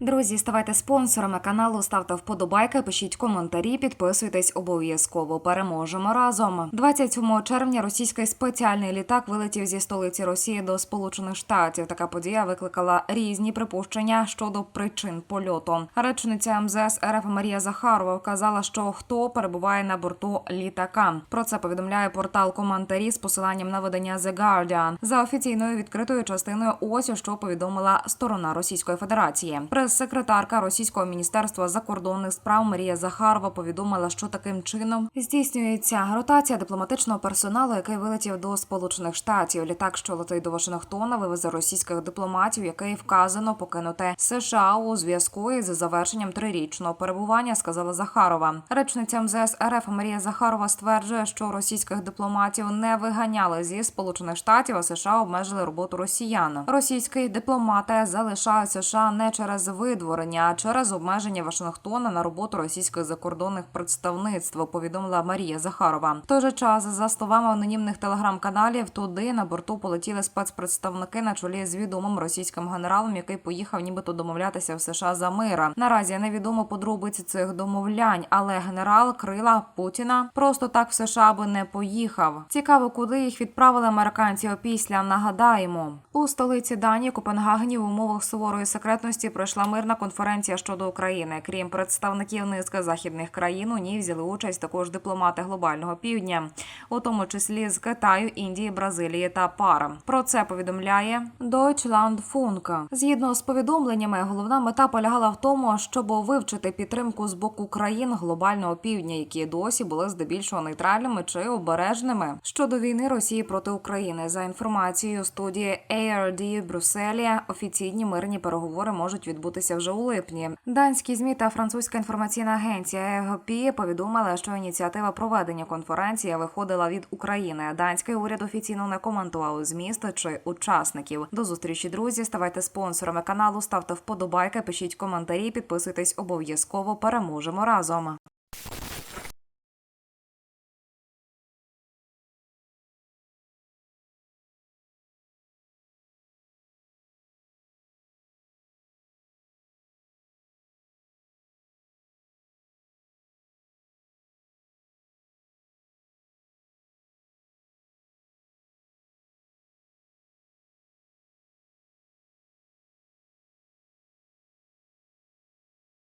Друзі, ставайте спонсорами каналу, ставте вподобайки, пишіть коментарі, підписуйтесь обов'язково. Переможемо разом. 27 червня російський спеціальний літак вилетів зі столиці Росії до Сполучених Штатів. Така подія викликала різні припущення щодо причин польоту. Речниця МЗС РФ Марія Захарова вказала, що хто перебуває на борту літака. Про це повідомляє портал коментарі з посиланням на видання The Guardian. За офіційною відкритою частиною ось що повідомила сторона Російської Федерації. Прес-секретарка Російського міністерства закордонних справ Марія Захарова повідомила, що таким чином здійснюється ротація дипломатичного персоналу, який вилетів до Сполучених Штатів. Літак, що летить до Вашингтона, вивезе російських дипломатів, який вказано покинути США у зв'язку із завершенням трирічного перебування, сказала Захарова. Речниця МЗС РФ Марія Захарова стверджує, що російських дипломатів не виганяли зі Сполучених Штатів, а США обмежили роботу росіян. Російські дипломати залишають США не через видворення, через обмеження Вашингтона на роботу російських закордонних представництв. Повідомила Марія Захарова. В той же час, за словами анонімних телеграм-каналів, туди на борту полетіли спецпредставники на чолі з відомим російським генералом, який поїхав, нібито домовлятися в США за мира. Наразі невідомо подробиці цих домовлянь, але генерал Крила Путіна просто так в США би не поїхав. Цікаво, куди їх відправили американці опісля. Нагадаємо, у столиці Данії Копенгагені в умовах суворої секретності пройшла мирна конференція щодо України. Крім представників низки західних країн, у ній взяли участь також дипломати глобального півдня, у тому числі з Китаю, Індії, Бразилії та ПАР. Про це повідомляє Deutschlandfunk. Згідно з повідомленнями, головна мета полягала в тому, щоб вивчити підтримку з боку країн глобального півдня, які досі були здебільшого нейтральними чи обережними щодо війни Росії проти України. За інформацією студії ARD Брюсселі, офіційні мирні переговори можуть відбутися вже у липні. Данські змі та французька інформаційна агенція ЕГП повідомили, що ініціатива проведення конференції виходила від України. Данський уряд офіційно не коментував зміст чи учасників. До зустрічі, друзі. Ставайте спонсорами каналу, ставте вподобайки, пишіть коментарі, підписуйтесь обов'язково. Переможемо разом.